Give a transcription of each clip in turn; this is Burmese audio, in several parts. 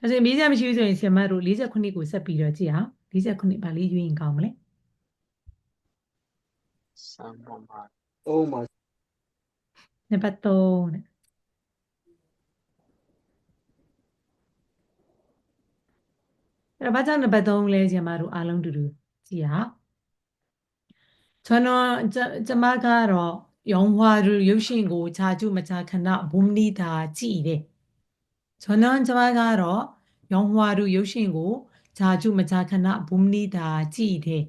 ဒါဆိုရင်မေးစရာမရှိဘူးဆိုရင်ဆရာမတို့49ကိုဆက်ပြီးတော့ကြည့်အောင်49ပါလေးရွေးရင်ကောင်းမလဲ3번만သုံးပါနံပါတ်3တဲ့အဲ့တော့ဘာကြောင့်နံပါတ်3လဲဆရာမတို့အားလုံးတူတူကြည့်ရအောင်ကျွန်တော်ကျကျမကတော့ယောင်ဝါရရုပ်ရှင်ကိုခြာကျုမခြာခဏဘုံနီတာကြည့်တယ် ကျွန်တော်ကျမကတော့ယောင်ဝါရရုပ်ရှင်ကိုခြာကျုမခြာခဏဘုံနီတာကြည့်တယ်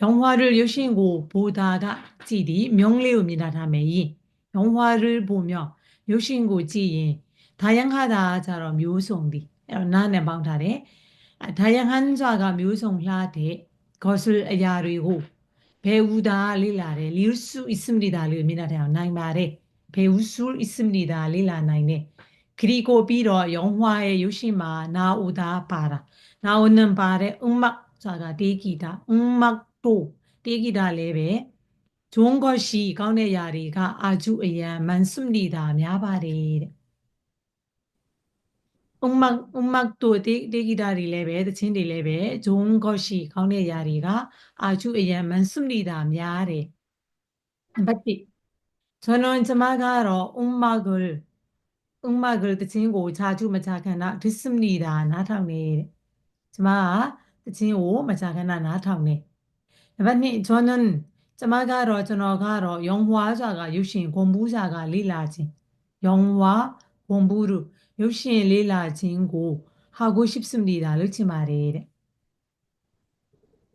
ယောင်ဝါရရုပ်ရှင်ကိုဘူတာကကြည့်ဒီမြုံးလေးကိုမြင်တာထားမယ်ရင်ယောင်ဝါရဘုံမြောက်ရုပ်ရှင်ကိုကြည့်ရင်ဒါယံခတာကြတော့မျိုးစုံသည်အဲ့တော့နားနဲ့ပေါင်းထားတယ်အဲဒါယံဟန်စွာကမျိုးစုံလှတဲ့ဂေါ်ဆူအရာတွေကိုဘယ်ဦးသာလေးလာ တယ်လီယုစုအစ္စမနီတာလေးကိုမြင်တာထားအောင်နိုင်ပါတယ်ဘယ်ဦးစုအစ္စမနီတာလေးလာနိုင်တယ်ခရီကိုပြီးတော့ယောင်ဟွာရဲ့ရုပ်ရှင်မှာနာဦးသာပါတာနာဦးနံပါတဲ့အုံမတ်ဆိုတာတေးဂီတာအုံမတ်တို့တေးဂီတာလည်းပဲဂျွန်ကောရှိကောင်းတဲ့ຢာတွေကအာကျုအယံမန်ဆုနေတာများပါတယ်တဲ့ ဥမ္မဥမ္မတို့တေတေဂီတာတွေလည်းပဲသချင်းတွေလည်းပဲဂျုံကော့ရှိခေါင်းတဲ့ຢာတွေကအာကျုအယံမန်ဆုနေတာများတယ်နံပါတ်1ကျွန်တော်ကျမကတော့ဥမ္မဂလဥမ္မဂလသချင်းကိုခြာကျုမခြာခဏဒိစမနေတာနားထောင်နေတဲ့ကျမကသချင်းကိုမခြာခဏနားထောင်နေနံပါတ်2ကျွန်တော်ကျမကတော့ကျွန်တော်ကတော့ယောင်ဟွာဆိုတာကရုပ်ရှင်ဂွန်ဘူးစာကလေ့လာခြင်းယောင်ဟွာဂွန်ဘူးတို့ရုပ်ရှင်လေးလာခြင်းကိုဟာကိုရှိစမနေတာလုပ်ချင်ပါတယ်တဲ့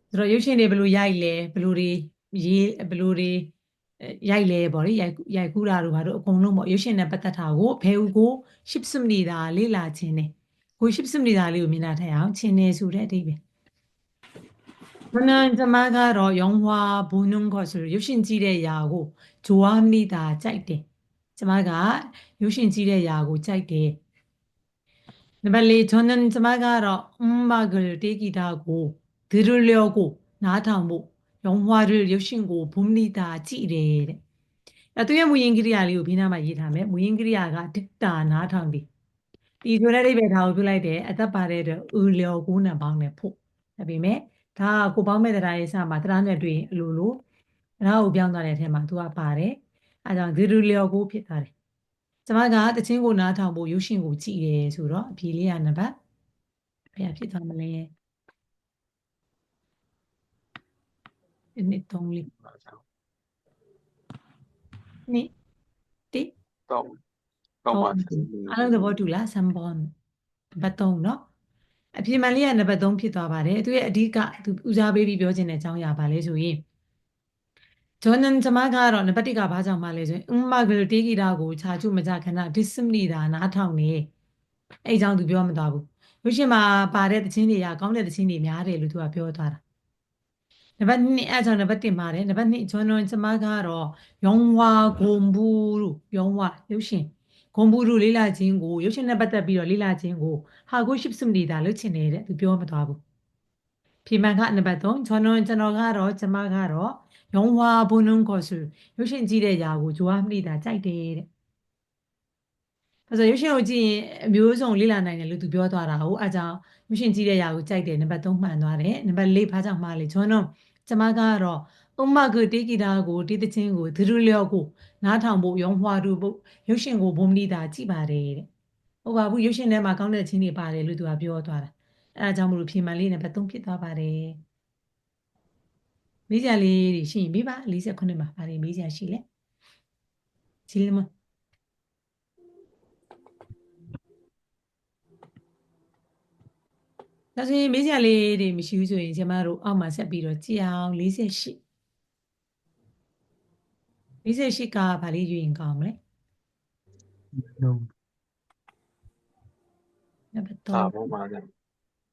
ဆိုတော့ရုပ်ရှင်တွေဘယ်လိုရိုက်လဲဘယ်လိုတွေရေးဘယ်လိုတွေအဲ ရိုက်လဲပေါ့လေရိုက်ရိုက်ကူးတာတို့ဘာတို့အကုန်လုံးပေါ့ရုပ်ရှင်နဲ့ပတ်သက်တာကိုဘယ်ဦးကိုရှိစမနေတာလေးလာခြင်းနဲ့ကိုရှိစမနေတာလေးကိုမြင်တာထိုင်အောင်ချင်းနေဆိုတဲ့အဓိပ္ပာယ်မနန်ကျမကတော့ယောင်ဟွာဘူနုံခေါ်ဆိုရုပ်ရှင်ကြည့်တဲ့ຢာကိုဂျိုဝါမနီတာကြိုက်တယ်ကျမကရုပ်ရှင်ကြည့်တဲ့ຢာကိုကြိုက်တယ်နံပါတ်၄ဂျွန်နန်ကျမကတော့အမ်မာဂလတေဂီတာကိုဒီရလျောကိုနားထောင်ဖို့ ရောင်းဝါရရုပ်ရှင်ကိုဘုံနီတာကြည့်တယ်တဲ့အဲသူရဲ့မူရင်းကိရိယာလေးကိုဘေးနားမှာရေးထားမယ်မူရင်းကိရိယာကဒိတ္တာနားထောင်တယ်ဒီဆိုတဲ့အိဗေဒါကိုပြုလိုက်တယ်အသက်ပါတဲ့အတွက်ဥလျောကိုနံပေါင်းနဲ့ဖို့ဒါပေမဲ့ဒါကကိုပေါင်းမဲ့တရားရေးစမှာတရားနဲ့တွေ့ရင်အလိုလိုတရားကိုပြောင်းသွားတဲ့အထက်မှာသူကပါတယ်အဲကြောင့်ဒီရလျောကိုဖြစ်သွားတယ်ကျမကတချင်းကိုနားထောင်ဖို့ရုပ်ရှင်ကိုကြည့်တယ်ဆိုတော့အဖြေလေးရနံပါတ်ဘယ်ဖြစ်သွားမလဲ နှစ်3 4နှစ်တိတော့တော့ပါအားလုံးသဘောတူလားဆမ်ဘောဘတ်3เนาะအပြင်မှန်လေးကနံပါတ်3ဖြစ်သွားပါတယ်သူရဲ့အဓိကသူဦးစားပေးပြီးပြောခြင်းတဲ့အကြောင်းအရာပါလဲဆိုရင်ဂျွန်နန်ဂျမကတော့နံပါတ်1ကဘာကြောင့်ပါလဲဆိုရင်ဥမာဂလူတေဂီတာကိုခြားချုပ်မကြခဏဒစ်စမနီတာနားထောင်နေအဲ့အကြောင်းသူပြောမသွားဘူးလို့ရှင်မှာပါတဲ့သချင်းတွေကကောင်းတဲ့သချင်းတွေများတယ်လို့သူကပြောသွားတာ နံပါတ်2အဲကြောင့်နံပါတ်1ပါတယ်နံပါတ်2ကျွန်တော်ကျမကတော့ယုံဝါဂုံဘူးလို့ယုံဝါရုပ်ရှင်ဂုံဘူးလို့လေးလာခြင်းကိုရုပ်ရှင်နဲ့ပတ်သက်ပြီးတော့လေးလာခြင်းကိုဟာကိုရှစ်စမနီတာလို့ချင်နေတဲ့သူပြောမသွားဘူးဖြေမှန်ကနံပါတ်3ကျွန်တော်ကျွန်တော်ကတော့ကျမကတော့ယုံဝါဘုံနှုံးကိုဆိုရုပ်ရှင်ကြည့်တဲ့ຢာကိုကြွားမနီတာကြိုက်တယ်တဲ့ ဒါဆိုရုပ်ရှင်ကိုကြည့်ရင်အမျိုးစုံလေ့လာနိုင်တယ်လို့သူပြောသွားတာဟုတ်အဲကြောင့်ရုပ်ရှင်ကြည့်တဲ့ຢာကိုကြိုက်တယ်နံပါတ်3မှန်သွားတယ်။နံပါတ်4ဘာကြောင့်မှားလဲကျွန်တော်ကျမကတော့ဥမ္မာကတေဂီတာကိုတေးသချင်းကိုဒရူလျောကိုနားထောင်ဖို့ရောင်းဝါတို့ဖို့ရုပ်ရှင်ကိုဘုံမနီတာကြည့်ပါတယ်တဲ့။ဟုတ်ပါဘူးရုပ်ရှင်ထဲမှာကောင်းတဲ့ချင်းတွေပါတယ်လို့သူကပြောသွားတာ။အဲဒါကြောင့်မလို့ဖြေမှန်လေးနံပါတ်3ဖြစ်သွားပါတယ်။မေးစရာလေးတွေရှိရင်မေးပါ48မှာပါတယ်မေးစရာရှိလဲရှိလဲမ ဒါဆိုရင်မေးစရာလေးတွေမရှိဘူးဆိုရင်ကျွန်မတို့အောက်မှာဆက်ပြီးတော့ကြည့်အောင်48 48ကဘာလေးယူရင်ကောင်းမလဲ နုံ နံပါတ် 4 3 번만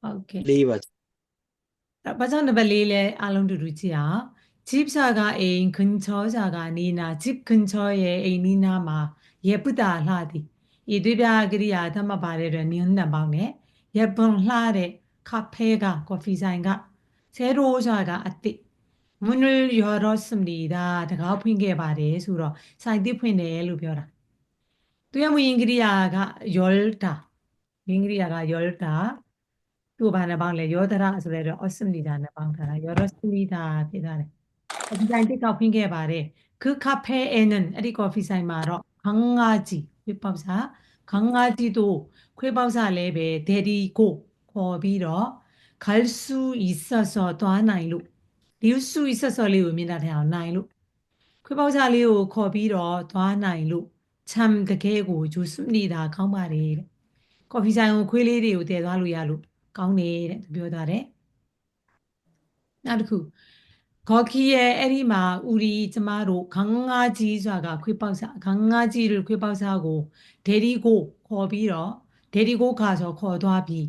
ဟုတ်ကဲ့ လေးပါ ။ဘာကြောင့်နံပါတ်လေးလဲအားလုံးတူတူကြည့်အောင်။집사가အိမ်근처사가 니나 집 근처에အိမ်နီးနားမှာ예쁘다လှသည်။ဤတွေပြကရိယာသတ်မှတ်ပါတဲ့အတွက်နင်းနံပေါင်းနဲ့예쁜လှတဲ့ 카페가 커피사인가 새로사가 아띠 문을 열었습니다. 내가 푼게 말이에요. 그래서 사이드페네로 벼라. 또야 뭐 인그리아가 열다. 인그리아가 열다. 또 반에 방래 열다라 소리를 얻습니다. 네 내 방다라 열었습니다. 대단해. 커피사인데 가푼게 말해. 그 카페에는 이 커피사인 말어 강아지 쾌밥사 강아지도 쾌밥사 랩에 데리고 ခေါ်ပြီးတော့ခလ်ဆူဤဆတ်ဆော်သွားနိုင်လို့ဒီဆူဤဆတ်ဆော်လေးကိုမြင်တာထင်အောင်နိုင်လို့ခွေးပေါက်ကြလေးကိုခေါ်ပြီးတော့သွားနိုင်လို့ချမ်တကယ်ကိုဂျူစုနေတာကောင်းပါတယ်တဲ့ကော်ဖီဆိုင်ကိုခွေးလေးတွေကိုတည်သွားလို့ရလို့ကောင်းတယ်တဲ့သူပြောသွားတယ်နောက်တစ်ခုခေါ်ခီရဲ့အဲ့ဒီမှာဥရီကျမတို့ခန်းငါကြီးစွာကခွေးပေါက်စားခန်းငါကြီးတို့ခွေးပေါက်စားကိုဒေဒီကိုခေါ်ပြီးတော့ဒေဒီကိုခါဆိုခေါ်သွားပြီး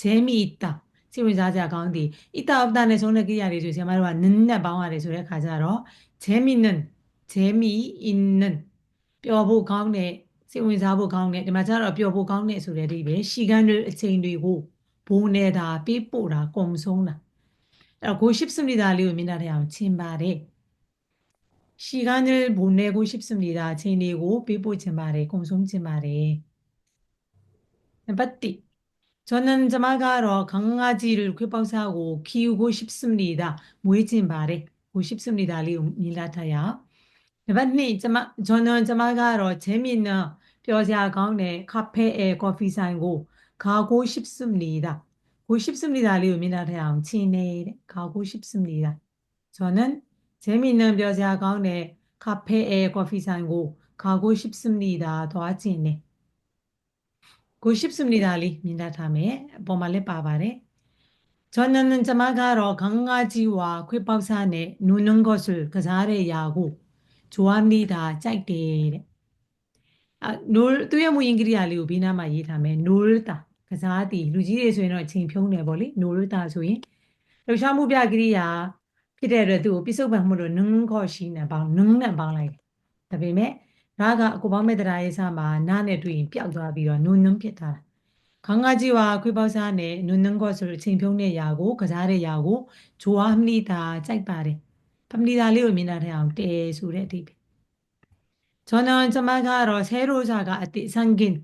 ဂျဲမီတာစိတ်ဝင်စားကြကောင်းသည်ဣတာအပ္ပနဲ့ဆုံးတဲ့ကိရိယာတွေဆိုဆရာမတို့ကနင်းနဲ့ပေါင်းရတယ်ဆိုတဲ့ခါကျတော့ဂျဲမီနန်ဂျဲမီအင်းနန်ပျော်ဖို့ကောင်းတဲ့စိတ်ဝင်စားဖို့ကောင်းတဲ့ဒီမှာကျတော့ပျော်ဖို့ကောင်းတဲ့ဆိုတဲ့အဓိပ္ပာယ်ရှီကန်တွေအချိန်တွေကိုဘိုးနေတာပေးပို့တာကုံဆုံးတာအဲ့တော့ကိုရှိပစမနေတာလေးကိုမြင်တာတဲ့အောင်ချင်းပါတယ်ရှီကန်တွေဘိုးနေကိုရှိပစမနေတာအချိန်တွေကိုပေးပို့ခြင်းပါတယ်ကုံဆုံးခြင်းပါတယ်နံပါတ်1 저는 자마가러 강아지를 쾌pau사하고 키우고 싶습니다. 모이진 바래. 고 싶습니다. 리 밀라타야. 네반니 자마 저는 자마가러 재미있는 뼈자 가운데 카페에 커피 산고 가고 싶습니다. 고 싶습니다. 리 밀라타야. 치네 가고 싶습니다. 저는 재미있는 뼈자 가운데 카페에 커피 산고 가고 싶습니다. 도와지네. ကိုရှိပ်စုနေတာလေးမြင်တတ်ထားမယ်အပေါ်မှာလည်းပါပါတယ်ဂျွန်နန်ဂျမကတော့ခန်းငါကြီးဝါခွေပေါက်စားနဲ့နူနုံကိုဆူကစားတဲ့ယာကိုဂျွမ်နီတာကြိုက်တယ်တဲ့အဲနူသူရဲ့မူအင်္ဂလိပ်လေးကိုဘေးနားမှာရေးထားမယ်နူရတာကစားသည်လူကြီးတွေဆိုရင်တော့ချိန်ဖြုံးတယ်ပေါ့လေနူရတာဆိုရင်လှူရှားမှုပြကိရိယာဖြစ်တဲ့အတွက်သူ့ကိုပြစ်စုံပံမှုလို့နုံခေါ်ရှိနေပေါင်းနုံနဲ့ပေါင်းလိုက်တယ်ဒါပေမဲ့ ဒါကအကိုပေါင်းမေတ္တာရေးစာမှာနာနဲ့တွေ့ရင်ပျောက်သွားပြီးတော့နုံနုံဖြစ်သွားတာခေါင်းကကြီးဝါခွေးပေါက်စားနဲ့နုံနုံကောဆိုတဲ့အချိန်ဖြုံးတဲ့ຢာကိုကစားတဲ့ຢာကိုဂျွာမနီတာကြိုက်ပါတယ်ဖမနီတာလေးကိုမြင်တာထဲအောင်တဲဆိုတဲ့အဓိပ္ပာယ်ကျွန်တော်ကျွန်မကတော့ဆဲရိုစာကအတိဆန်ကင်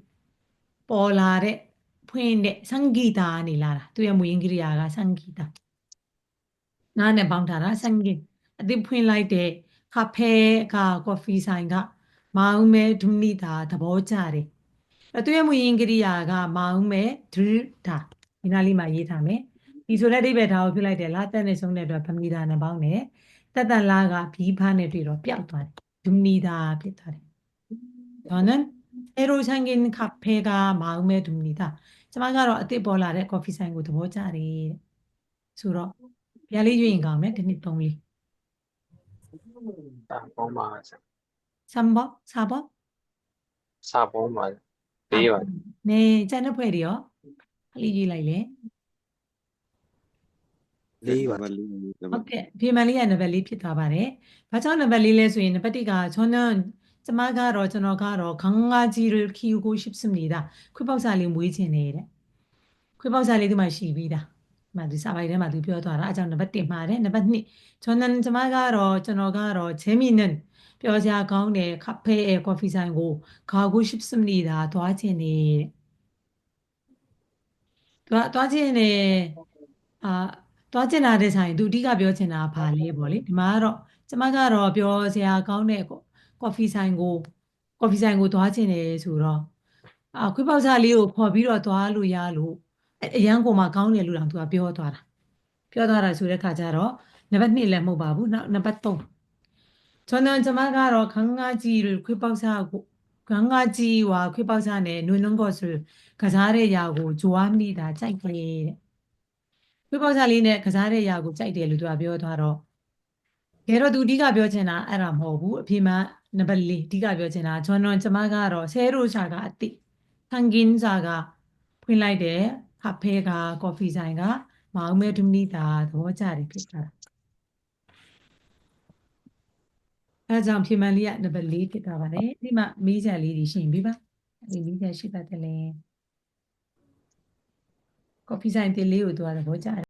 ပေါ်လာတဲ့ဖွင့်တဲ့ဆန်ဂီတာနေလာတာသူရဲ့မူရင်းကိရိယာကဆန်ဂီတာနားနဲ့ပေါင်းထားတာဆန်ဂီအတိဖွင့်လိုက်တဲ့ cafe က coffee ဆိုင်က မာဥမဲဒုနိတာသဘောကျတယ်အသွေးမူရင်းကရိယာကမာဥမဲဒုတာဒီနားလေးမှာရေးထားမယ်ဒီဆိုတဲ့အိဗေဒါကိုပြလိုက်တယ်လားတက်နေဆုံးတဲ့အတွက်ဗမီတာနှပေါင်းနဲ့တက်တန်လာကဘီဖားနဲ့တွေ့တော့ပျောက်သွားတယ်ဒုနိတာဖြစ်သွားတယ်ဒါနဲ့အရိုချန်ကင်ကပ်ဖေကမာဥမဲဒုနိတာကျမကတော့အစ်စ်ပေါ်လာတဲ့ကော်ဖီဆိုင်ကိုသဘောကျတယ်တဲ့ဆိုတော့ပြလေးရွေးရင်ကောင်းမယ်ဒီနှစ်သုံးလေးပေါင်းပါဆက် 3번 4번စာပေါင်းပါလေးပါနေကျန်တဲ့ဖွဲ့တွေရောအလေးကြီးလိုက်လေလေးပါနံပါတ်လေးနံဟုပါတ်တ်ကဲ့ဖေမန်လေးကနံပါတ်လေးဖြစ်သွားပါတယ်။ဘာကြောင့်နံပါတ်လေးလဲဆိုရင်နံပါတ်1ကကျွန်တော်ကျမကတော့ကျွန်တော်ကတော့ခေါင်းငါကြီးရခီကိုရှိစနေတာခွေးပေါက်စာလေးမွေးခြင်းနေတဲ့ခွေးပေါက်စာလေးဒီမှာရှိပြီးသားဒီမှာဒီစာပိုက်ထဲမှာသူပြောသွားတာအဲကြောင့်နံပါတ်1မှာတယ်နံပါတ်2ကျွန်တော်ကျမကတော့ကျွန်တော်ကတော့ဂျဲမီနန် ပြောစရာကောင်းတဲ့ကာဖေအဲကော်ဖီဆိုင်ကိုခါကိုရှိစနေတာသွားခြင်းနေတဲ့သွားသွားခြင်းနေအာသွားကျင်လာတဲ့ဆိုင်သူအဓိကပြောချင်တာကဘာလဲပေါ့လေဒီမှာကတော့ကျမကတော့ပြောစရာကောင်းတဲ့ကော်ဖီဆိုင်ကိုကော်ဖီဆိုင်ကိုသွားကျင်တယ်ဆိုတော့အာခွေးပေါက်စားလေးကိုခေါ်ပြီးတော့သွားလို့ရလို့အအရန်ကိုမှကောင်းတယ်လို့တောင်သူကပြောသွားတာပြောသွားတာဆိုတဲ့ခါကျတော့နံပါတ်2လည်းမဟုတ်ပါဘူးနောက်နံပါတ်3 ကျွန်တော်ကျမကတော့ခန်းငါကြီးခွေးပေါက်စားကိုခန်းငါကြီးဝါခွေးပေါက်စားနဲ့နွေနှုံးကောဆိုကစားတဲ့ຢာကိုဂျိုအားမိတာကြိုက်တယ်တဲ့ဝိပောက်စာလေးနဲ့ကစားတဲ့ຢာကိုကြိုက်တယ်လို့သူကပြောသွားတော့ကဲတော့သူအဓိကပြောချင်တာအဲ့ဒါမဟုတ်ဘူးအဖေမနံပါတ်၄အဓိကပြောချင်တာကျွန်တော်ကျမကတော့ဆဲရိုစာကအတိဆန်ဂင်းစာကဖွင့်လိုက်တယ်ဖဖဲကကော်ဖီဆိုင်ကမောင်မဲဒူမီတာသဘောကျတယ်ဖြစ်တာ အဲကြောင့်ဖေမန်လေးကနံပါတ်၄ဖြစ်သွားပါတယ်ဒီမှာမီးချက်လေးတွေရှင်းပြီပါဒီမီးချက်ရှိပါတယ်လေကော်ဖီဆိုင်တင်လေးကိုသူကသဘောကျတယ်